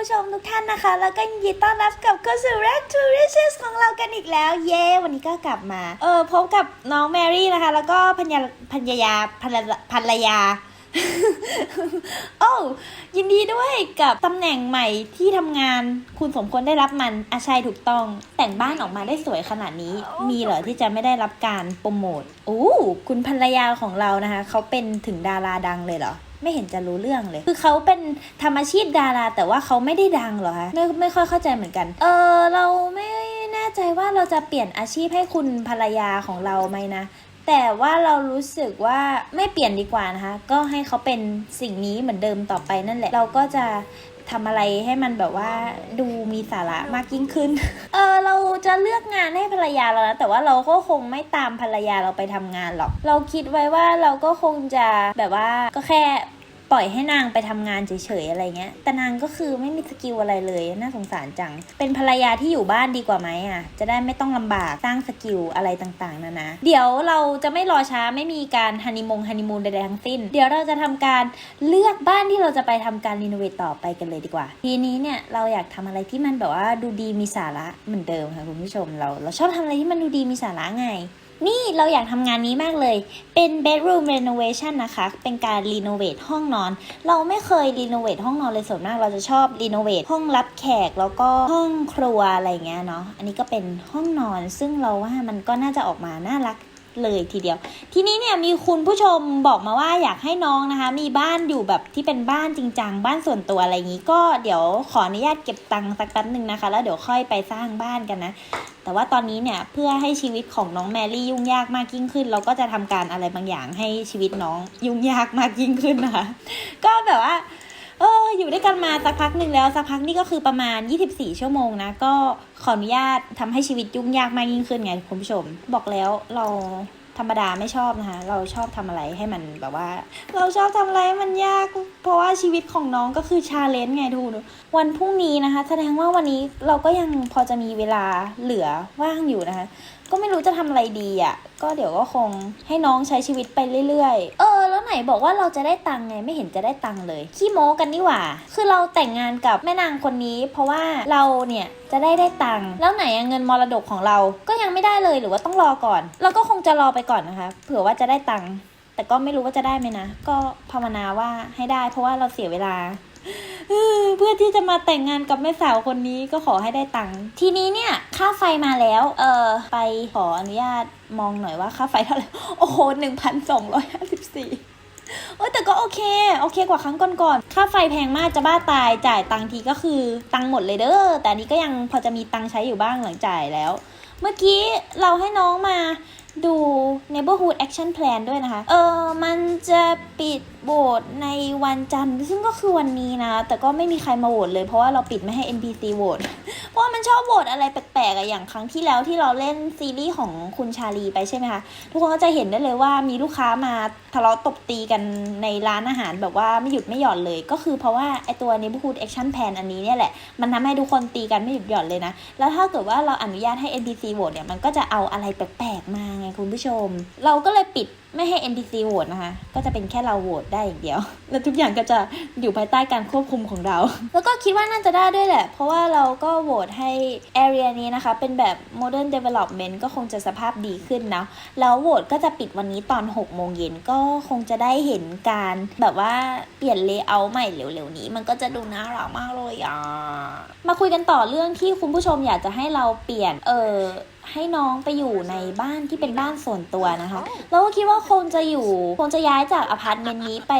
ผู้ชมทุกท่านนะคะ แล้วก็ยินดีต้อนรับกลับเข้าสู่ Rack to Riches ของเรากันอีกแล้ว เย้ วันนี้ก็กลับมา เออพบกับน้องแมรี่นะคะ แล้วก็พัญญาพัญญาภรรยาภรรยา โอ้ยินดีด้วยกับตำแหน่งใหม่ที่ทำงาน คุณสมควรได้รับมันอาชัยถูกต้อง แต่งบ้านออกมาได้สวยขนาดนี้ มีเหรอที่จะไม่ได้รับการโปรโมทโอ้คุณภรรยาของเรานะคะ เขาเป็นถึงดาราดังเลยเหรอ ไม่เห็นจะรู้เรื่องเลย คือเขาเป็นทำอาชีพดารา แต่ว่าเขาไม่ได้ดังหรอคะไม่ไม่ค่อยเข้าใจเหมือนกัน เออเราไม่แน่ใจว่าเราจะเปลี่ยนอาชีพให้คุณภรรยาของเราไหมนะแต่ว่าเรารู้สึกว่าไม่เปลี่ยนดีกว่านะคะ ก็ให้เขาเป็นสิ่งนี้เหมือนเดิมต่อไปนั่นแหละ เราก็จะทำอะไรให้มันแบบว่าดูมีสาระมากยิ่งขึ้น เออเราจะเลือกงานให้ภรรยาเรานะ แต่ว่าเราก็คงไม่ตามภรรยาเราไปทำงานหรอก เราคิดไว้ว่าเราก็คงจะแบบว่าก็แค่ ปล่อยให้นางไปทำงานเฉยๆอะไรเงี้ย แต่นางก็คือไม่มีสกิลอะไรเลยน่าสงสารจัง เป็นภรรยาที่อยู่บ้านดีกว่าไหมอะ จะได้ไม่ต้องลำบากสร้างสกิลอะไรต่างๆนานาเดี๋ยวเราจะไม่รอช้าไม่มีการฮันนีมงฮันนีมูนใดๆทั้งสิ้น เดี๋ยวเราจะทำการเลือกบ้านที่เราจะไปทำการรีโนเวทต่อไปกันเลยดีกว่า ทีนี้เนี่ยเราอยากทำอะไรที่มันแบบว่าดูดีมีสาระเหมือนเดิมค่ะคุณผู้ชมเราเราชอบทำอะไรที่มันดูดีมีสาระไง นี่เราอยากทำงานนี้มากเลย เป็น bedroom renovation นะคะ เป็นการรีโนเวทห้องนอน เราไม่เคยรีโนเวทห้องนอนเลยส่วนมาก เราจะชอบรีโนเวทห้องรับแขกแล้วก็ห้องครัวอะไรเงี้ยเนาะ อันนี้ก็เป็นห้องนอน ซึ่งเราว่ามันก็น่าจะออกมาน่ารัก เลยทีเดียว ทีนี้เนี่ยมีคุณผู้ชมบอกมาว่าอยากให้น้องนะคะ มีบ้านอยู่แบบที่เป็นบ้านจริงจังบ้านส่วนตัวอะไรอย่างนี้ ก็เดี๋ยวขออนุญาตเก็บตังค์สักแป๊บหนึ่งนะคะ แล้วเดี๋ยวค่อยไปสร้างบ้านกันนะ แต่ว่าตอนนี้เนี่ยเพื่อให้ชีวิตของน้องแมรี่ยุ่งยากมากยิ่งขึ้น เราก็จะทำการอะไรบางอย่างให้ชีวิตน้องยุ่งยากมากยิ่งขึ้นนะคะ ก็แบบว่า เอออยู่ด้วยกันมาสักพักหนึ่งแล้วสักพักนี่ก็คือประมาณ 24 ชั่วโมงนะ ก็ขออนุญาตทำให้ชีวิตยุ่งยากมากยิ่งขึ้นไงคุณผู้ชม บอกแล้วเราธรรมดาไม่ชอบนะคะ เราชอบทำอะไรให้มันแบบว่า เราชอบทำอะไรให้มันยาก เพราะว่าชีวิตของน้องก็คือชาเลนจ์ไงทูกวันพรุ่งนี้นะคะ แสดงว่าวันนี้เราก็ยังพอจะมีเวลาเหลือว่างอยู่นะคะ ก็ไม่รู้จะทำอะไรดีอะ่ะ ก็เดี๋ยวก็คงให้น้องใช้ชีวิตไปเรื่อยๆ เออ แล้วไหนบอกว่าเราจะได้ตังค์ไงไม่เห็นจะได้ตังค์เลย ขี้โม้กันนี่หว่า คือเราแต่งงานกับแม่นางคนนี้ เพราะว่าเราเนี่ยจะได้ได้ตังค์ แล้วไหนเงินมรดกของเรา ก็ยังไม่ได้เลยหรือว่าต้องรอก่อน เราก็คงจะรอไปก่อนนะคะ เผื่อว่าจะได้ตังค์ แต่ก็ไม่รู้ว่าจะได้ไหมนะ ก็ภาวนาว่าให้ได้ เพราะว่าเราเสียเวลา เพื่อที่จะมาแต่งงานกับแม่สาวคนนี้ก็ขอให้ได้ตังค์ทีนี้เนี่ยค่าไฟมาแล้วเออไปขออนุญาตมองหน่อยว่าค่าไฟเท่าไหร่โอ้โหหนึ่งพันสองร้อยห้าสิบสี่เออแต่ก็โอเค โอเคกว่าครั้งก่อนๆค่าไฟแพงมากจะบ้าตายจ่ายตังค์ทีก็คือตังค์หมดเลยเด้อแต่นนี้ก็ยังพอจะมีตังค์ใช้อยู่บ้างหลังจ่ายแล้ว เมื่อกี้เราให้น้องมาดู neighborhood action plan ด้วยนะคะ เออมันจะปิดโหวตในวันจันทร์ซึ่งก็คือวันนี้นะ แต่ก็ไม่มีใครมาโหวตเลยเพราะว่าเราปิดไม่ให้ NPC โหวตเพราะมันชอบโหวตอะไรแปลกๆอะอย่างครั้งที่แล้วที่เราเล่นซีรีส์ของคุณชาลีไปใช่ไหมคะ ทุกคนก็จะเห็นได้เลยว่ามีลูกค้ามาทะเลาะตบตีกันในร้านอาหารแบบว่าไม่หยุดไม่หย่อนเลย ก็คือเพราะว่าไอตัว neighborhood action plan อันนี้เนี่ยแหละมันทำให้ทุกคนตีกันไม่หยุดหย่อนเลยนะแล้วถ้าเกิดว่าเราอนุญาตให้ NPC โหวตเนี่ยมันก็จะเอาอะไรแปลกๆมาไงคุณผู้ชม เราก็เลยปิดไม่ให้ NPC โหวตนะคะ ก็จะเป็นแค่เราโหวตได้อย่างเดียว แล้วทุกอย่างก็จะอยู่ภายใต้การควบคุมของเรา แล้วก็คิดว่าน่าจะได้ด้วยแหละ เพราะว่าเราก็โหวตให้ area นี้นะคะ เป็นแบบ modern development ก็คงจะสภาพดีขึ้นนะแล้วโหวตก็จะปิดวันนี้ตอน 6 โมงเย็นก็คงจะได้เห็นการแบบว่าเปลี่ยนเลเยอร์ใหม่เร็วๆนี้ มันก็จะดูน่ารักมากเลยอะมาคุยกันต่อเรื่องที่คุณผู้ชมอยากจะให้เราเปลี่ยนเออ ให้น้องไปอยู่ในบ้านที่เป็นบ้านส่วนตัวนะคะแล้วก็คิดว่าคงจะอยู่คงจะย้ายจากอพาร์ตเมนต์นี้ไป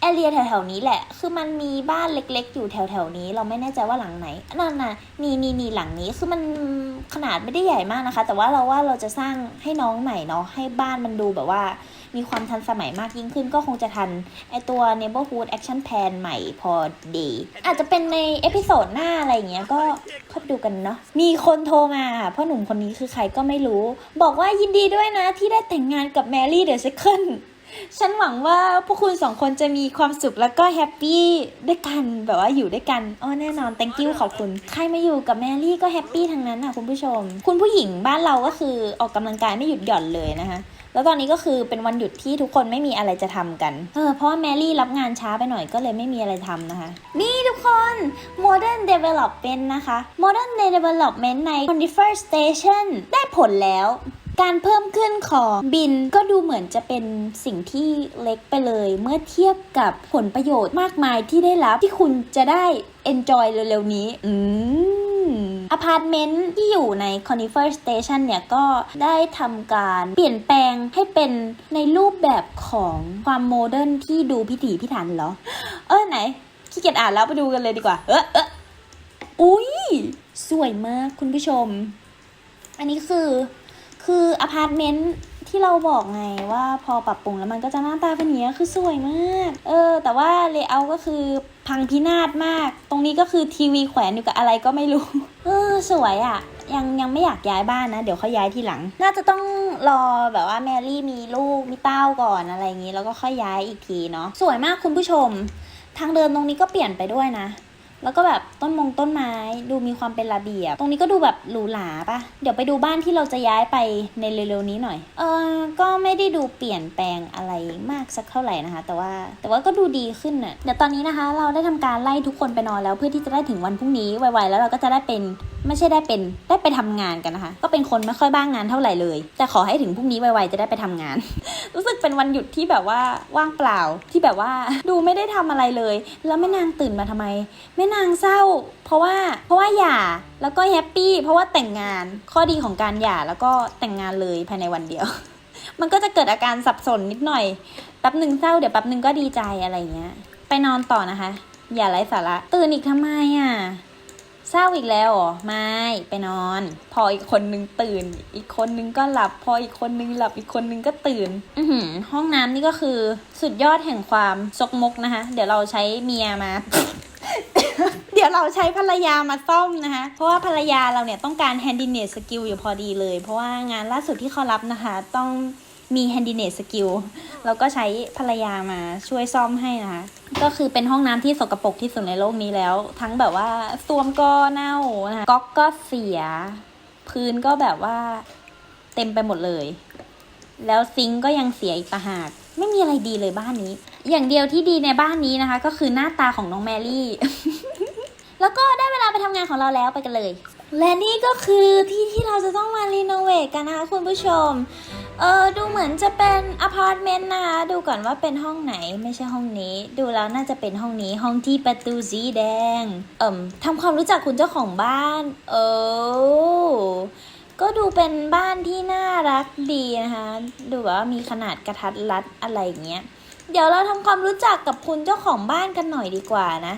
แอเรียแถวๆนี้แหละ คือมันมีบ้านเล็ก ๆ อยู่แถวๆนี้ เราไม่แน่ใจว่าหลังไหนนั่นน่ะนี่นี่นี่หลังนี้คือมันขนาดไม่ได้ใหญ่มากนะคะ แต่ว่าเราว่าเราจะสร้างให้น้องใหม่เนาะให้บ้านมันดูแบบว่า มีความทันสมัยมากยิ่งขึ้นก็คงจะทัน ไอตัว neighborhood action plan ใหม่พอดี อาจจะเป็นในเอพิโซดหน้าอะไรเงี้ยก็เข้าไปดูกันเนาะมีคนโทรมาค่ะพ่อหนุ่มคนนี้คือใครก็ไม่รู้ บอกว่ายินดีด้วยนะที่ได้แต่งงานกับแมรี่เดอะเซคันฉันหวังว่าพวกคุณสองคนจะมีความสุขแล้วก็แฮปปี้ด้วยกันแบบว่าอยู่ด้วยกันอ๋อแน่นอน thank you ขอบคุณ ใครมาอยู่กับแมรี่ก็แฮปปี้ทั้งนั้นอะคุณผู้ชม คุณผู้หญิงบ้านเราก็คือออกกำลังกายไม่หยุดหย่อนเลยนะคะ แล้วตอนนี้ก็คือเป็นวันหยุดที่ทุกคนไม่มีอะไรจะทำกัน เออเพราะว่าแมรี่รับงานช้าไปหน่อยก็เลยไม่มีอะไรทำนะคะ นี่ทุกคน Modern Development นะคะ Modern Development ใน 21st Station ได้ผลแล้วการเพิ่มขึ้นของบินก็ดูเหมือนจะเป็นสิ่งที่เล็กไปเลย เมื่อเทียบกับผลประโยชน์มากมายที่ได้รับที่คุณจะได้ enjoy เร็วๆนี้ อืม อพาร์ตเมนต์ที่อยู่ใน Conifer Station เนี่ยก็ได้ทำการเปลี่ยนแปลงให้เป็นในรูปแบบของความโมเดิร์นที่ดูพิถีพิถันเหรอ เออไหนขี้เกียจอ่านแล้วไปดูกันเลยดีกว่า เออเอออุ้ยสวยมากคุณผู้ชม อันนี้คือคืออพาร์ตเมนต์ ที่เราบอกไงว่าพอปรับปรุงแล้วมันก็จะหน้าตาเป็นอย่างนี้คือสวยมาก เออ แต่ว่าเลเยอร์ก็คือพังพินาศมาก ตรงนี้ก็คือทีวีแขวนอยู่กับอะไรก็ไม่รู้ เออ สวยอะ่ะยังยังไม่อยากย้ายบ้านนะ เดี๋ยวเขาย้ายทีหลัง น่าจะต้องรอแบบว่าแมรี่มีลูกมีเต้าก่อนอะไรอย่างนี้ แล้วก็ค่อยย้ายอีกทีเนาะสวยมากคุณผู้ชม ทางเดินตรงนี้ก็เปลี่ยนไปด้วยนะ แล้วก็แบบต้นมงต้นไม้ดูมีความเป็นระเบียบ ตรงนี้ก็ดูแบบหรูหราปะเดี๋ยวไปดูบ้านที่เราจะย้ายไปในเร็วๆนี้หน่อย เออก็ไม่ได้ดูเปลี่ยนแปลงอะไรมากสักเท่าไหร่นะคะ แต่ว่าแต่ว่าก็ดูดีขึ้นน่ะเดี๋ยวตอนนี้นะคะ เราได้ทำการไล่ทุกคนไปนอนแล้วเพื่อที่จะได้ถึงวันพรุ่งนี้ไวๆแล้วเราก็จะได้เป็น ไม่ใช่ได้เป็นได้ไปทำงานกันนะคะ ก็เป็นคนไม่ค่อยบ้างงานเท่าไหร่เลย แต่ขอให้ถึงพรุ่งนี้ไวๆจะได้ไปทำงาน รู้สึกเป็นวันหยุดที่แบบว่าว่างเปล่าที่แบบว่าดูไม่ได้ทำอะไรเลย แล้วแม่นางตื่นมาทำไมแม่นางเศร้า เพราะว่าเพราะว่าหย่าแล้วก็แฮปปี้เพราะว่าแต่งงานข้อดีของการหย่าแล้วก็แต่งงานเลยภายในวันเดียวมันก็จะเกิดอาการสับสนนิดหน่อย แป๊บหนึ่งเศร้าเดี๋ยวแป๊บหนึ่งก็ดีใจอะไรเงี้ย ไปนอนต่อนะคะ อย่าไร้สาระ ตื่นอีกทำไมอะ เศร้าอีกแล้วเหรอ ไม่ ไปนอน พออีกคนนึงตื่น อีกคนนึงก็หลับ พออีกคนนึงหลับ อีกคนนึงก็ตื่น อือหือ ห้องน้ำนี่ก็คือสุดยอดแห่งความซกมกนะคะ เดี๋ยวเราใช้เมียมา เดี๋ยวเราใช้ภรรยามาซ่อมนะคะ เพราะว่าภรรยาเราเนี่ยต้องการ handiness skill อยู่พอดีเลย เพราะว่างานล่าสุดที่เขารับนะคะ ต้อง มี handiness skill เราก็ใช้ภรรยามาช่วยซ่อมให้นะคะ ก็คือเป็นห้องน้ำที่สกปรกที่สุดในโลกนี้แล้ว ทั้งแบบว่าส้วมก็เน่านะคะก๊อกก็เสีย พื้นก็แบบว่าเต็มไปหมดเลย แล้วซิงก์ก็ยังเสียอีกต่างหาก ไม่มีอะไรดีเลยบ้านนี้ อย่างเดียวที่ดีในบ้านนี้นะคะ ก็คือหน้าตาของน้องแมรี่ แล้วก็ได้เวลาไปทำงานของเราแล้วไปกันเลย และนี่ก็คือที่ที่เราจะต้องมารีโนเวทกันนะคะคุณผู้ชม เออดูเหมือนจะเป็นอพาร์ตเมนต์นะคะดูก่อนว่าเป็นห้องไหนไม่ใช่ห้องนี้ ดูแล้วน่าจะเป็นห้องนี้ห้องที่ประตูสีแดง เอิ่มทำความรู้จักคุณเจ้าของบ้าน เออก็ดูเป็นบ้านที่น่ารักดีนะคะ ดูว่ามีขนาดกระทัดรัดอะไรอย่างเงี้ย เดี๋ยวเราทำความรู้จักกับคุณเจ้าของบ้านกันหน่อยดีกว่านะ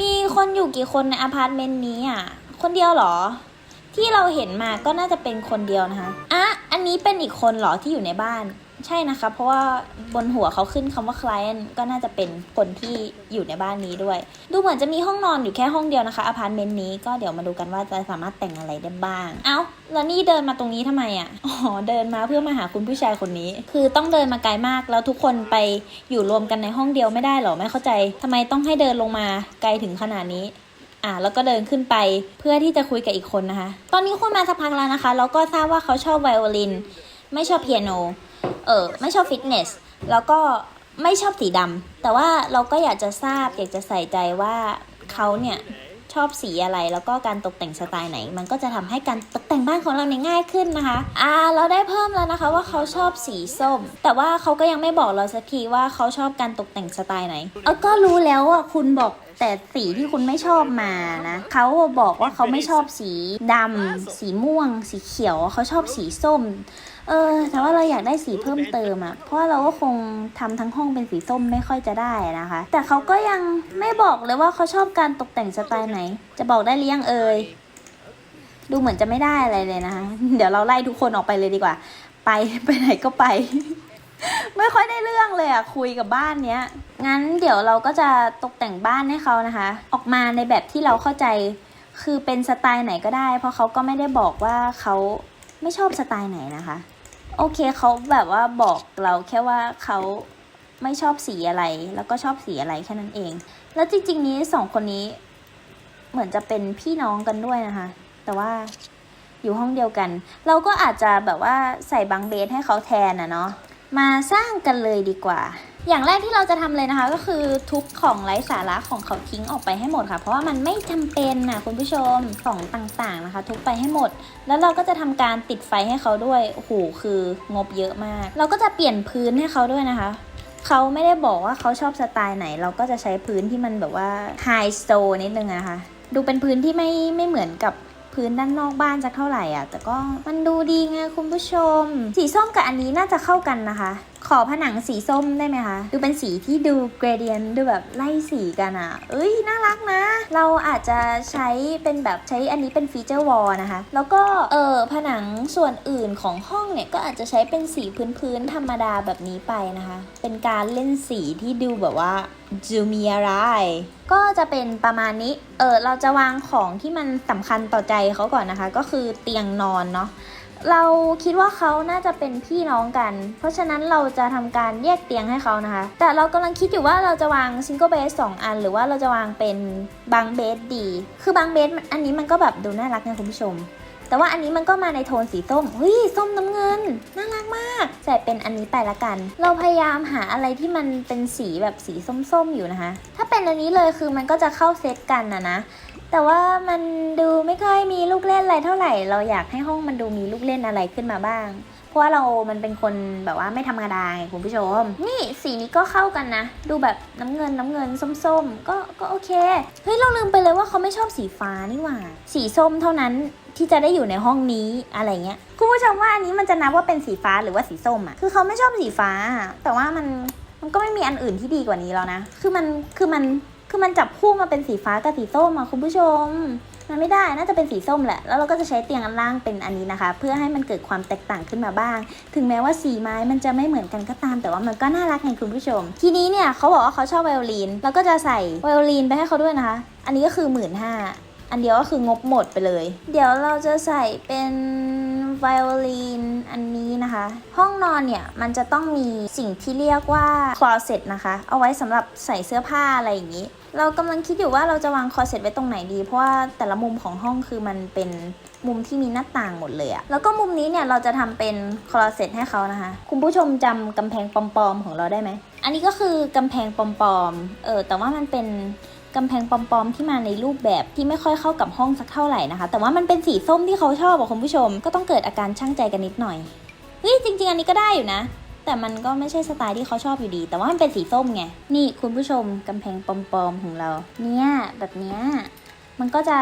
มีคนอยู่กี่คนในอพาร์ตเมนต์นี้อะ คนเดียวเหรอ ที่เราเห็นมาก็น่าจะเป็นคนเดียวนะคะอะอันนี้เป็นอีกคนเหรอที่อยู่ในบ้าน ใช่นะคะ เพราะว่าบนหัวเขาขึ้นคำว่า client ก็น่าจะเป็นคนที่อยู่ในบ้านนี้ด้วย ดูเหมือนจะมีห้องนอนอยู่แค่ห้องเดียวนะคะอพาร์ตเมนต์นี้ก็เดี๋ยวมาดูกันว่าจะสามารถแต่งอะไรได้บ้าง เอ้าแล้วนี่เดินมาตรงนี้ทำไมอะอ๋อเดินมาเพื่อมาหาคุณผู้ชายคนนี้ คือต้องเดินมาไกลมากแล้วทุกคนไปอยู่รวมกันในห้องเดียวไม่ได้เหรอไม่เข้าใจทำไมต้องให้เดินลงมาไกลถึงขนาดนี้ อ่าแล้วก็เดินขึ้นไปเพื่อที่จะคุยกับอีกคนนะคะ ตอนนี้คุยมาสักพักแล้วนะคะ แล้วก็ทราบว่าเขาชอบไวโอลิน ไม่ชอบเปียโน เออไม่ชอบฟิตเนส แล้วก็ไม่ชอบสีดำแต่ว่าเราก็อยากจะทราบอยากจะใส่ใจว่าเขาเนี่ยชอบสีอะไรแล้วก็การตกแต่งสไตล์ไหน มันก็จะทำให้การตกแต่งบ้านของเราเนี่ยง่ายขึ้นนะคะ อ่า เราได้เพิ่มแล้วนะคะว่าเขาชอบสีส้ม แต่ว่าเขาก็ยังไม่บอกเราสักทีว่าเขาชอบการตกแต่งสไตล์ไหน เออก็รู้แล้วอะคุณบอกแต่สีที่คุณไม่ชอบมานะเขาบอกว่าเขาไม่ชอบสีดำสีม่วง สีเขียวเขาชอบสีส้ม เออ แต่ว่าเราอยากได้สีเพิ่มเติมอะเพราะเราก็คงทำทั้งห้องเป็นสีส้มไม่ค่อยจะได้นะคะ แต่เขาก็ยังไม่บอกเลยว่าเขาชอบการตกแต่งสไตล์ไหน จะบอกได้หรือยังเอ่ยดูเหมือนจะไม่ได้อะไรเลยนะคะ เดี๋ยวเราไล่ทุกคนออกไปเลยดีกว่า ไปไปไหนก็ไป ไม่ค่อยได้เรื่องเลยอะคุยกับบ้านเนี้ย งั้นเดี๋ยวเราก็จะตกแต่งบ้านให้เขานะคะ ออกมาในแบบที่เราเข้าใจ คือเป็นสไตล์ไหนก็ได้ เพราะเขาก็ไม่ได้บอกว่าเขาไม่ชอบสไตล์ไหนนะคะ โอเคเขาแบบว่าบอกเราแค่ว่าเขาไม่ชอบสีอะไร แล้วก็ชอบสีอะไรแค่นั้นเอง แล้วจริง ๆ นี้สองคนนี้ เหมือนจะเป็นพี่น้องกันด้วยนะคะ แต่ว่าอยู่ห้องเดียวกัน เราก็อาจจะแบบว่าใส่บังเบสให้เขาแทนนะเนาะ มาสร้างกันเลยดีกว่า อย่างแรกที่เราจะทำเลยนะคะ ก็คือทุบของไร้สาระของเขาทิ้งออกไปให้หมดค่ะ เพราะว่ามันไม่จำเป็นนะคุณผู้ชมของต่างๆนะคะ ทุบไปให้หมด แล้วเราก็จะทำการติดไฟให้เขาด้วยโอ้โหคืองบเยอะมาก เราก็จะเปลี่ยนพื้นให้เขาด้วยนะคะเขาไม่ได้บอกว่าเขาชอบสไตล์ไหน เราก็จะใช้พื้นที่มันแบบว่าไฮสโตนิดนึงนะคะ ดูเป็นพื้นที่ไม่ไม่เหมือนกับ พื้นด้านนอกบ้านจะเท่าไหร่อะ แต่ก็มันดูดีไงคุณผู้ชม สีส้มกับอันนี้น่าจะเข้ากันนะคะ ขอผนังสีส้มได้ไหมคะ ดูเป็นสีที่ดูเกรเดียนดูแบบไล่สีกันอะ เอ้ย น่ารักนะ เราอาจจะใช้เป็นแบบใช้อันนี้เป็นฟีเจอร์วอลนะคะ แล้วก็เออผนังส่วนอื่นของห้องเนี่ย ก็อาจจะใช้เป็นสีพื้นๆธรรมดาแบบนี้ไปนะคะ เป็นการเล่นสีที่ดูแบบว่าจูมีอะไรก็จะเป็นประมาณนี้ เออเราจะวางของที่มันสำคัญต่อใจเขาก่อนนะคะ ก็คือเตียงนอนเนาะ เราคิดว่าเขาน่าจะเป็นพี่น้องกัน เพราะฉะนั้นเราจะทำการแยกเตียงให้เขานะคะ แต่เรากำลังคิดอยู่ว่าเราจะวางซิงเกิลเบสสองอัน หรือว่าเราจะวางเป็นบังเบสดี คือบางเบสอันนี้มันก็แบบดูน่ารักนะคุณผู้ชม แต่ว่าอันนี้มันก็มาในโทนสีส้มเฮ้ยส้มน้ำเงินน่ารักมากใส่เป็นอันนี้ไปละกัน เราพยายามหาอะไรที่มันเป็นสีแบบสีส้มๆอยู่นะคะ ถ้าเป็นอันนี้เลยคือมันก็จะเข้าเซตกันนะนะ แต่ว่ามันดูไม่ค่อยมีลูกเล่นอะไรเท่าไหร่ เราอยากให้ห้องมันดูมีลูกเล่นอะไรขึ้นมาบ้าง เพราะว่าเรา มันเป็นคนแบบว่าไม่ธรรมดาไงคุณผู้ชม นี่สีนี้ก็เข้ากันนะ ดูแบบน้ำเงินน้ำเงินส้มๆ ก็ก็โอเค เฮ้ยเราลืมไปเลยว่าเขาไม่ชอบสีฟ้านี่หว่า สีส้มเท่านั้นที่จะได้อยู่ในห้องนี้อะไรเงี้ย คุณผู้ชมว่าอันนี้มันจะนับว่าเป็นสีฟ้าหรือว่าสีส้มอะคือเขาไม่ชอบสีฟ้า แต่ว่ามันมันก็ไม่มีอันอื่นที่ดีกว่านี้แล้วนะ คือมันคือมัน คือมันจับคู่มาเป็นสีฟ้ากับสีส้มอะคุณผู้ชม มันไม่ได้น่าจะเป็นสีส้มแหละ แล้วเราก็จะใช้เตียงอันล่างเป็นอันนี้นะคะ เพื่อให้มันเกิดความแตกต่างขึ้นมาบ้าง ถึงแม้ว่าสีไม้มันจะไม่เหมือนกันก็ตาม แต่ว่ามันก็น่ารักไงคุณผู้ชม ทีนี้เนี่ยเขาบอกว่าเขาชอบไวโอลินเราก็จะใส่ไวโอลินไปให้เขาด้วยนะคะ อันนี้ก็คือหมื่นห้าอันเดียวก็คืองบหมดไปเลย เดี๋ยวเราจะใส่เป็น ไวโอลินอันนี้นะคะ ห้องนอนเนี่ย มันจะต้องมีสิ่งที่เรียกว่า closet นะคะ เอาไว้สำหรับใส่เสื้อผ้าอะไรอย่างนี้ เรากำลังคิดอยู่ว่าเราจะวางคอเซ็ตไว้ตรงไหนดี เพราะว่าแต่ละมุมของห้องคือมันเป็นมุมที่มีหน้าต่างหมดเลยอะแล้วก็มุมนี้เนี่ยเราจะทำเป็นคอเซ็ตให้เขานะคะ คุณผู้ชมจำกำแพงปอมๆของเราได้ไหม อันนี้ก็คือกำแพงปอมๆ เออแต่ว่ามันเป็น กำแพงปอมๆที่มาในรูปแบบที่ไม่ค่อยเข้ากับห้องสักเท่าไหร่นะคะ แต่ว่ามันเป็นสีส้มที่เขาชอบอะคุณผู้ชม ก็ต้องเกิดอาการช่างใจกันนิดหน่อยเฮ้ยจริง ๆ อันนี้ก็ได้อยู่นะ แต่มันก็ไม่ใช่สไตล์ที่เขาชอบอยู่ดี แต่ว่ามันเป็นสีส้มไงนี่คุณผู้ชมกำแพงปอมๆของเรา เนี่ยแบบเนี้ยมันก็จะ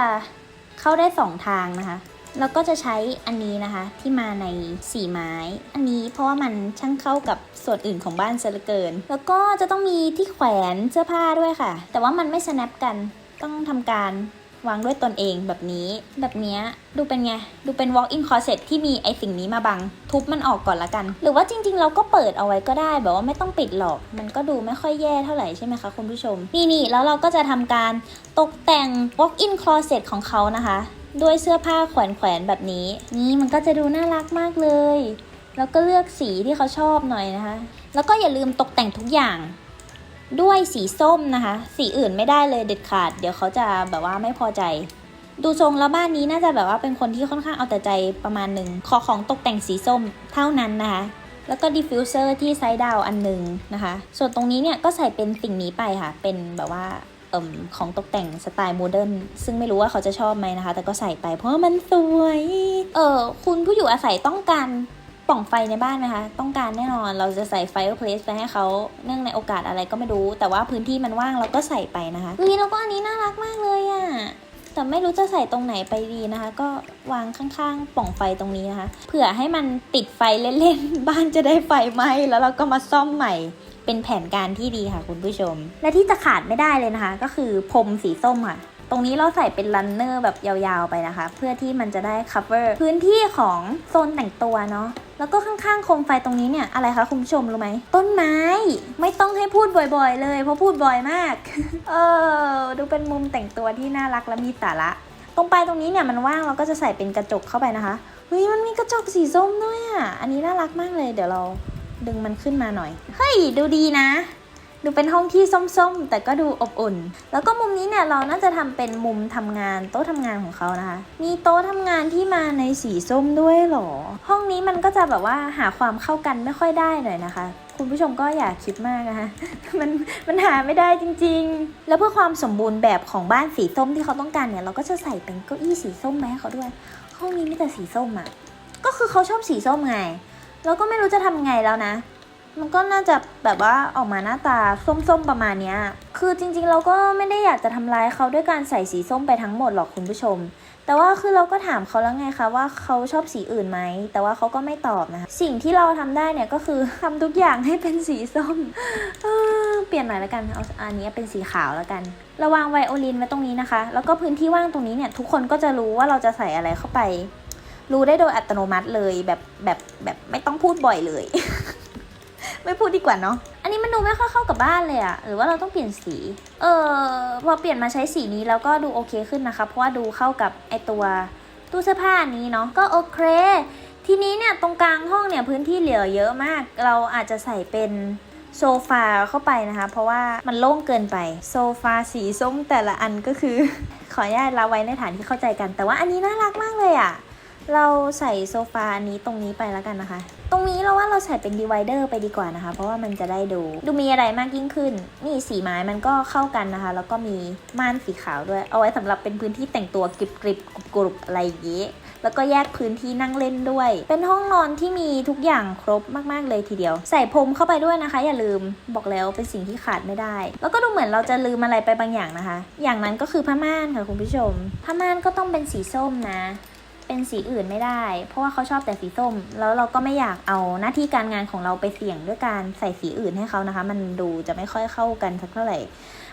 เข้าได้สองทางนะคะ แล้วก็จะใช้อันนี้นะคะที่มาในสีไม้ อันนี้เพราะว่ามันช่างเข้ากับส่วนอื่นของบ้านเสียเหลือเกิน แล้วก็จะต้องมีที่แขวนเสื้อผ้าด้วยค่ะ แต่ว่ามันไม่ snap กันต้องทำการวางด้วยตนเองแบบนี้ แบบนี้ดูเป็นไง ดูเป็น walk in closet ที่มีไอสิ่งนี้มาบัง ทุบมันออกก่อนละกัน หรือว่าจริง ๆ เราก็เปิดเอาไว้ก็ได้ แบบว่าไม่ต้องปิดหรอก มันก็ดูไม่ค่อยแย่เท่าไหร่ใช่ไหมคะคุณผู้ชม นี่นี่แล้วเราก็จะทำการตกแต่ง walk in closet ของเขานะคะ ด้วยเสื้อผ้าแขวนแขวนๆแบบนี้ นี่มันก็จะดูน่ารักมากเลย แล้วก็เลือกสีที่เขาชอบหน่อยนะคะ แล้วก็อย่าลืมตกแต่งทุกอย่าง ด้วยสีส้มนะคะ สีอื่นไม่ได้เลยเด็ดขาด เดี๋ยวเขาจะแบบว่าไม่พอใจ ดูทรงแล้วบ้านนี้น่าจะแบบว่าเป็นคนที่ค่อนข้างเอาแต่ใจประมาณหนึ่งขอของตกแต่งสีส้มเท่านั้นนะคะแล้วก็ดิฟฟิวเซอร์ที่ไซด์ดาวอันหนึ่งนะคะ ส่วนตรงนี้เนี่ยก็ใส่เป็นสิ่งนี้ไปค่ะ เป็นแบบว่า อของตกแต่งสไตล์โมเดิร์นซึ่งไม่รู้ว่าเขาจะชอบไหมนะคะ แต่ก็ใส่ไปเพราะมันสวยเออคุณผู้อยู่อาศัยต้องการปล่องไฟในบ้านไหมคะต้องการแน่นอนเราจะใส่ไฟเพลสไปให้เขาเนื่องในโอกาสอะไรก็ไม่รู้ แต่ว่าพื้นที่มันว่างเราก็ใส่ไปนะคะเฮ้ยแล้วก็อันนี้น่ารักมากเลยอะแต่ไม่รู้จะใส่ตรงไหนไปดีนะคะ ก็วางข้างๆปล่องไฟตรงนี้นะคะเผื่อให้มันติดไฟเล่นๆบ้านจะได้ไฟไหมแล้วเราก็มาซ่อมใหม่ เป็นแผนการที่ดีค่ะคุณผู้ชม และที่จะขาดไม่ได้เลยนะคะ ก็คือพรมสีส้มค่ะ ตรงนี้เราใส่เป็นรันเนอร์แบบยาวๆไปนะคะ เพื่อที่มันจะได้ cover พื้นที่ของโซนแต่งตัวเนาะแล้วก็ข้างๆโคมไฟตรงนี้เนี่ยอะไรคะคุณผู้ชมรู้ไหมต้นไม้ไม่ต้องให้พูดบ่อยๆ เลย เพราะพูดบ่อยมาก เออดูเป็นมุมแต่งตัวที่น่ารักและมีสาระ ตรงปลายตรงนี้เนี่ยมันว่างเราก็จะใส่เป็นกระจกเข้าไปนะคะเฮ้ยมันมีกระจกสีส้มด้วยอะอันนี้น่ารักมากเลยเดี๋ยวเรา ดึงมันขึ้นมาหน่อย เฮ้ย ดูดีนะ ดูเป็นห้องที่ส้มๆ แต่ก็ดูอบอุ่น แล้วก็มุมนี้เนี่ยเราน่าจะทำเป็นมุมทำงานโต๊ะทำงานของเขานะคะ มีโต๊ะทำงานที่มาในสีส้มด้วยหรอ ห้องนี้มันก็จะแบบว่าหาความเข้ากันไม่ค่อยได้หน่อยนะคะคุณผู้ชมก็อย่าคิดมากนะคะ มันมันหาไม่ได้จริง ๆ แล้วเพื่อความสมบูรณ์แบบของบ้านสีส้มที่เขาต้องการเนี่ย เราก็จะใส่เป็นเก้าอี้สีส้มมาให้เขาด้วย ห้องนี้มีแต่สีส้มอะ่ะ ก็คือเขาชอบสีส้มไง เราก็ไม่รู้จะทำไงแล้วนะ มันก็น่าจะแบบว่าออกมาหน้าตาส้มๆประมาณเนี้ยคือจริงๆ เราก็ไม่ได้อยากจะทำร้ายเขาด้วยการใส่สีส้มไปทั้งหมดหรอกคุณผู้ชม แต่ว่าคือเราก็ถามเขาแล้วไงคะว่าเขาชอบสีอื่นไหม แต่ว่าเขาก็ไม่ตอบนะคะสิ่งที่เราทำได้เนี่ยก็คือทำทุกอย่างให้เป็นสีส้มเเปลี่ยนหน่อยแล้วกันเอาอันนี้เป็นสีขาวแล้วกัน ระวางไวโอลินไว้ตรงนี้นะคะ แล้วก็พื้นที่ว่างตรงนี้เนี่ยทุกคนก็จะรู้ว่าเราจะใส่อะไรเข้าไป รู้ได้โดยอัตโนมัติเลยแบบแบบแบบไม่ต้องพูดบ่อยเลย ไม่พูดดีกว่าเนาะอันนี้มันดูไม่ค่อยเข้ากับบ้านเลยอะหรือว่าเราต้องเปลี่ยนสี เออพอเปลี่ยนมาใช้สีนี้แล้วก็ดูโอเคขึ้นนะคะ เพราะว่าดูเข้ากับไอตัวตู้เสื้อผ้านี้เนาะก็โอเค ทีนี้เนี่ยตรงกลางห้องเนี่ยพื้นที่เหลือเยอะมาก เราอาจจะใส่เป็นโซฟาเข้าไปนะคะ เพราะว่ามันโล่งเกินไปโซฟาสีส้มแต่ละอันก็คือ ขออนุญาตละไว้ในฐานที่เข้าใจกัน แต่ว่าอันนี้น่ารักมากเลยอะ เราใส่โซฟาอันนี้ตรงนี้ไปแล้วกันนะคะ ตรงนี้เราว่าเราใส่เป็นดีไวเดอร์ไปดีกว่านะคะ เพราะว่ามันจะได้ดูดูมีอะไรมากยิ่งขึ้น นี่สีไม้มันก็เข้ากันนะคะ แล้วก็มีม่านสีขาวด้วย เอาไว้สำหรับเป็นพื้นที่แต่งตัวกริบกริบกรุบกรุบอะไรอย่างเงี้แล้วก็แยกพื้นที่นั่งเล่นด้วย เป็นห้องนอนที่มีทุกอย่างครบมาก ๆ เลยทีเดียว ใส่พรมเข้าไปด้วยนะคะ อย่าลืมบอกแล้วเป็นสิ่งที่ขาดไม่ได้ แล้วก็ดูเหมือนเราจะลืมอะไรไปบางอย่างนะคะ อย่างนั้นก็คือผ้าม่านค่ะคุณผู้ชม ผ้าม่านก็ต้องเป็นสีส้มนะ เป็นสีอื่นไม่ได้ เพราะว่าเขาชอบแต่สีส้ม แล้วเราก็ไม่อยากเอาหน้าที่การงานของเราไปเสี่ยงด้วยการใส่สีอื่นให้เขานะคะ มันดูจะไม่ค่อยเข้ากันสักเท่าไหร่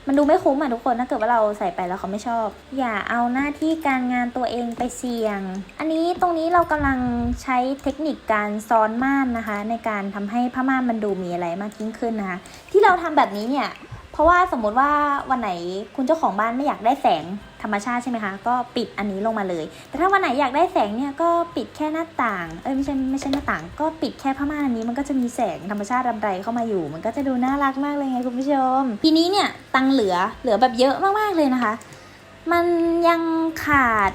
มันดูไม่คุ้มอะทุกคนถ้าเกิดว่าเราใส่ไปแล้วเขาไม่ชอบ อย่าเอาหน้าที่การงานตัวเองไปเสี่ยง อันนี้ตรงนี้เรากำลังใช้เทคนิคการซ้อนม่านนะคะ ในการทำให้ผ้าม่านมันดูมีอะไรมากยิ่งขึ้นนะคะ ที่เราทำแบบนี้เนี่ย เพราะว่าสมมติว่าวันไหนคุณเจ้าของบ้านไม่อยากได้แสง ธรรมชาติใช่ไหมคะ ก็ปิดอันนี้ลงมาเลย แต่ถ้าวันไหนอยากได้แสงเนี่ยก็ปิดแค่หน้าต่าง เอ้ยไม่ใช่ไม่ใช่หน้าต่าง ก็ปิดแค่ผ้าม่านอันนี้มันก็จะมีแสงธรรมชาติรำไรเข้ามาอยู่ มันก็จะดูน่ารักมากเลยไงคุณผู้ชม ทีนี้เนี่ยตังเหลือเหลือแบบเยอะมากๆเลยนะคะ มันยังขาด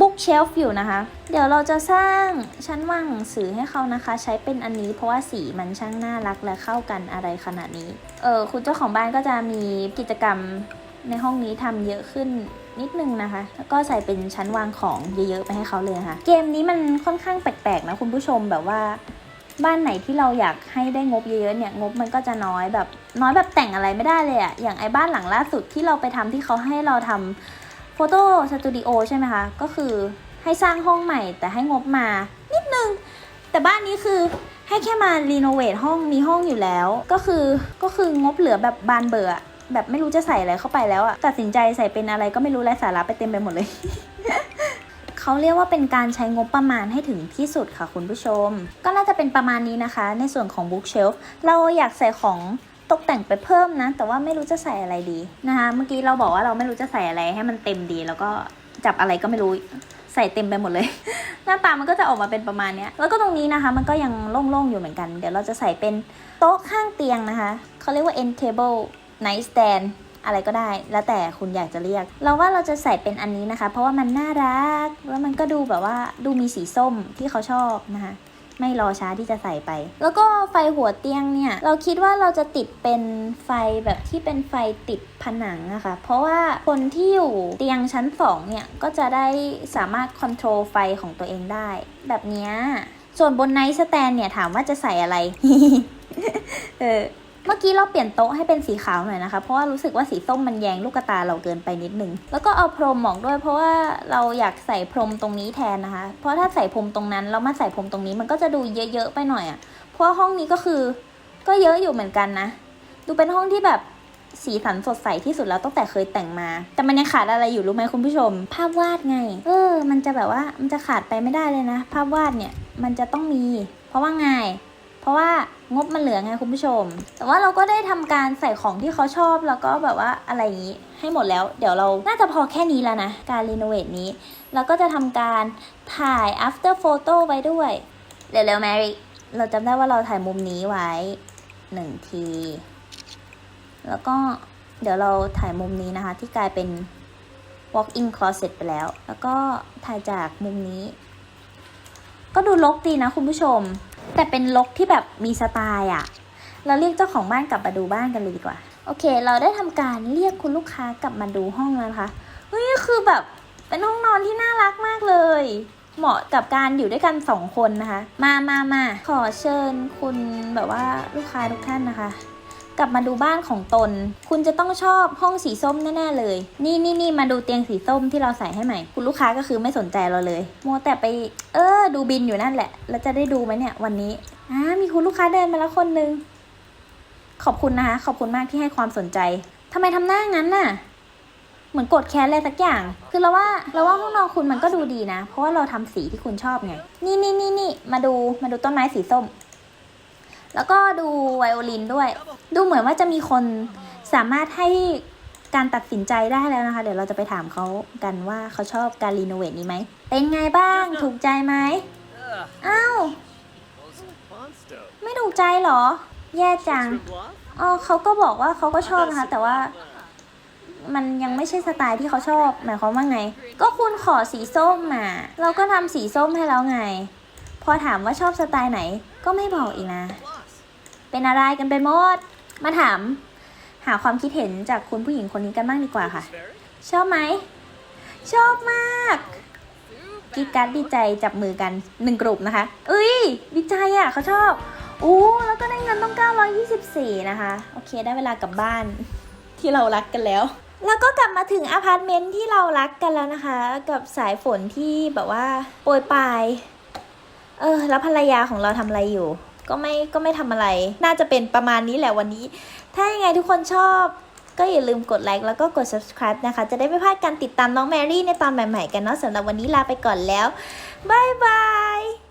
บุ๊กเชลฟ์อยู่นะคะ เดี๋ยวเราจะสร้างชั้นวางหนังสือให้เขานะคะ ใช้เป็นอันนี้เพราะว่าสีมันช่างน่ารักและเข้ากันอะไรขนาดนี้ เออคุณเจ้าของบ้านก็จะมีกิจกรรมในห้องนี้ทำเยอะขึ้นนิดนึงนะคะ แล้วก็ใส่เป็นชั้นวางของเยอะๆไปให้เขาเลยนะคะ เกมนี้มันค่อนข้างแปลกๆนะคุณผู้ชมแบบว่าบ้านไหนที่เราอยากให้ได้งบเยอะๆเนี่ยงบมันก็จะน้อยแบบน้อยแบบแต่งอะไรไม่ได้เลยอะอย่างไอ้บ้านหลังล่าสุดที่เราไปทำที่เขาให้เราทำโฟโต้สตูดิโอใช่ไหมคะก็คือให้สร้างห้องใหม่แต่ให้งบมานิดนึง แต่บ้านนี้คือให้แค่มารีโนเวทห้องมีห้องอยู่แล้ว ก็คือก็คืองบเหลือแบบบานเบอร์อ แบบไม่รู้จะใส่อะไรเข้าไปแล้วอะตัดสินใจใส่เป็นอะไรก็ไม่รู้ไร้สาระไปเต็มไปหมดเลย เขาเรียกว่าเป็นการใช้งบประมาณให้ถึงที่สุดค่ะคุณผู้ชม ก็น่าจะเป็นประมาณนี้นะคะ ในส่วนของ bookshelf เราอยากใส่ของตกแต่งไปเพิ่มนะ แต่ว่าไม่รู้จะใส่อะไรดีนะคะ เมื่อกี้เราบอกว่าเราไม่รู้จะใส่อะไรให้มันเต็มดี แล้วก็จับอะไรก็ไม่รู้ใส่เต็มไปหมดเลย หน้าตามันก็จะออกมาเป็นประมาณนี้แล้วก็ตรงนี้นะคะ มันก็ยังโล่งๆอยู่เหมือนกัน เดี๋ยวเราจะใส่เป็นโต๊ะข้างเตียงนะคะ เขาเรียกว่า end table night stand อะไรก็ได้ แล้วแต่คุณอยากจะเรียก เราว่าเราจะใส่เป็นอันนี้นะคะ เพราะว่ามันน่ารัก แล้วมันก็ดูแบบว่าดูมีสีส้มที่เขาชอบนะคะไม่รอช้าที่จะใส่ไป แล้วก็ไฟหัวเตียงเนี่ย เราคิดว่าเราจะติดเป็นไฟแบบที่เป็นไฟติดผนังอะคะ่ะเพราะว่าคนที่อยู่เตียงชั้นสองเนี่ย ก็จะได้สามารถคอนโทรลไฟของตัวเองได้ แบบนี้ ส่วนบนไนท์สแตนเนี่ยถามว่าจะใส่อะไร เออ เมื่อกี้เราเปลี่ยนโต๊ะให้เป็นสีขาวหน่อยนะคะ เพราะว่ารู้สึกว่าสีส้มมันแยงลูกตาเราเกินไปนิดนึง แล้วก็เอาพรมออกด้วย เพราะว่าเราอยากใส่พรมตรงนี้แทนนะคะ เพราะถ้าใส่พรมตรงนั้นแล้วมาใส่พรมตรงนี้มันก็จะดูเยอะๆไปหน่อยอะ่ะ เพราะห้องนี้ก็คือก็เยอะอยู่เหมือนกันนะ ดูเป็นห้องที่แบบสีสันสดใสที่สุดแล้วตั้งแต่เคยแต่งมา แต่มันยังขาดอะไรอยู่รู้ไหมคุณผู้ชม ภาพวาดไง เออ มันจะแบบว่ามันจะขาดไปไม่ได้เลยนะ ภาพวาดเนี่ยมันจะต้องมี เพราะว่าไง เพราะว่างบมันเหลือไงคุณผู้ชม แต่ว่าเราก็ได้ทำการใส่ของที่เขาชอบแล้วก็แบบว่าอะไรอย่างนี้ให้หมดแล้ว เดี๋ยวเราน่าจะพอแค่นี้แล้วนะ การรีโนเวทนี้แล้วก็จะทำการถ่าย after photo ไว้ด้วยเร็วๆแมรี่เราจำได้ว่าเราถ่ายมุมนี้ไว้หนึ่งที แล้วก็เดี๋ยวเราถ่ายมุมนี้นะคะ ที่กลายเป็น walk-in closet ไปแล้ว แล้วก็ถ่ายจากมุมนี้ ก็ดูลกดีนะคุณผู้ชม แต่เป็นลกที่แบบมีสไตล์อะเราเรียกเจ้าของบ้านกลับมาดูบ้านกันเลยดีกว่า โอเค เราได้ทำการเรียกคุณลูกค้ากลับมาดูห้องแล้วนะคะเฮ้ยคือแบบเป็นห้องนอนที่น่ารักมากเลย เหมาะกับการอยู่ด้วยกันสองคนนะคะ มามามาขอเชิญคุณแบบว่าลูกค้าทุกท่านนะคะ กลับมาดูบ้านของตน คุณจะต้องชอบห้องสีส้มแน่ๆเลย นี่นี่นี่มาดูเตียงสีส้มที่เราใส่ให้ใหม่ คุณลูกค้าก็คือไม่สนใจเราเลยมัวแต่ไป เออ ดูบินอยู่นั่นแหละ แล้วจะได้ดูไหมเนี่ยวันนี้อ่ามีคุณลูกค้าเดินมาแล้วคนนึง ขอบคุณนะคะ ขอบคุณมากที่ให้ความสนใจทำไมทำหน้างั้นน่ะ เหมือนกดแค้นอะไรสักอย่าง คือเราว่าเราว่าห้องนอนคุณมันก็ดูดีนะ เพราะว่าเราทำสีที่คุณชอบไง นี่นี่นี่นี่มาดูมาดูต้นไม้สีส้ม แล้วก็ดูไวโอลินด้วย ดูเหมือนว่าจะมีคนสามารถให้การตัดสินใจได้แล้วนะคะ เดี๋ยวเราจะไปถามเขากันว่าเขาชอบการรีโนเวทนี้ไหม เป็นไงบ้าง ถูกใจไหมอ้าว ไม่ถูกใจเหรอ แย่จัง อ๋อเขาก็บอกว่าเขาก็ชอบนะคะ แต่ว่า มันยังไม่ใช่สไตล์ที่เขาชอบ หมายความว่าไง ก็คุณขอสีส้มมา เราก็ทำสีส้มให้แล้วไง พอถามว่าชอบสไตล์ไหน ก็ไม่บอกอีกนะ เป็นอะไรกันไปหมด มาถาม หาความคิดเห็นจากคุณผู้หญิงคนนี้กันบ้างดีกว่าค่ะ ชอบไหม ชอบมากกิ๊กกัดดีใจจับมือกันหนึ่งกลุ่มนะคะ เอ้ย ดีใจอะเขาชอบอู้แล้วก็ได้เงินต้อง 924 นะคะ โอเค ได้เวลากลับบ้านที่เรารักกันแล้ว แล้วก็กลับมาถึงอพาร์ตเมนต์ที่เรารักกันแล้วนะคะ กับสายฝนที่แบบว่าโปรยปลาย เออ แล้วภรรยาของเราทำอะไรอยู่ ก็ไม่ก็ไม่ทำอะไร น่าจะเป็นประมาณนี้แหละวันนี้ ถ้ายังไงทุกคนชอบก็อย่าลืมกดไลค์แล้วก็กด subscribe นะคะ จะได้ไม่พลาดการติดตามน้องแมรี่ในตอนใหม่ๆกันเนาะสำหรับวันนี้ลาไปก่อนแล้ว บ๊ายบาย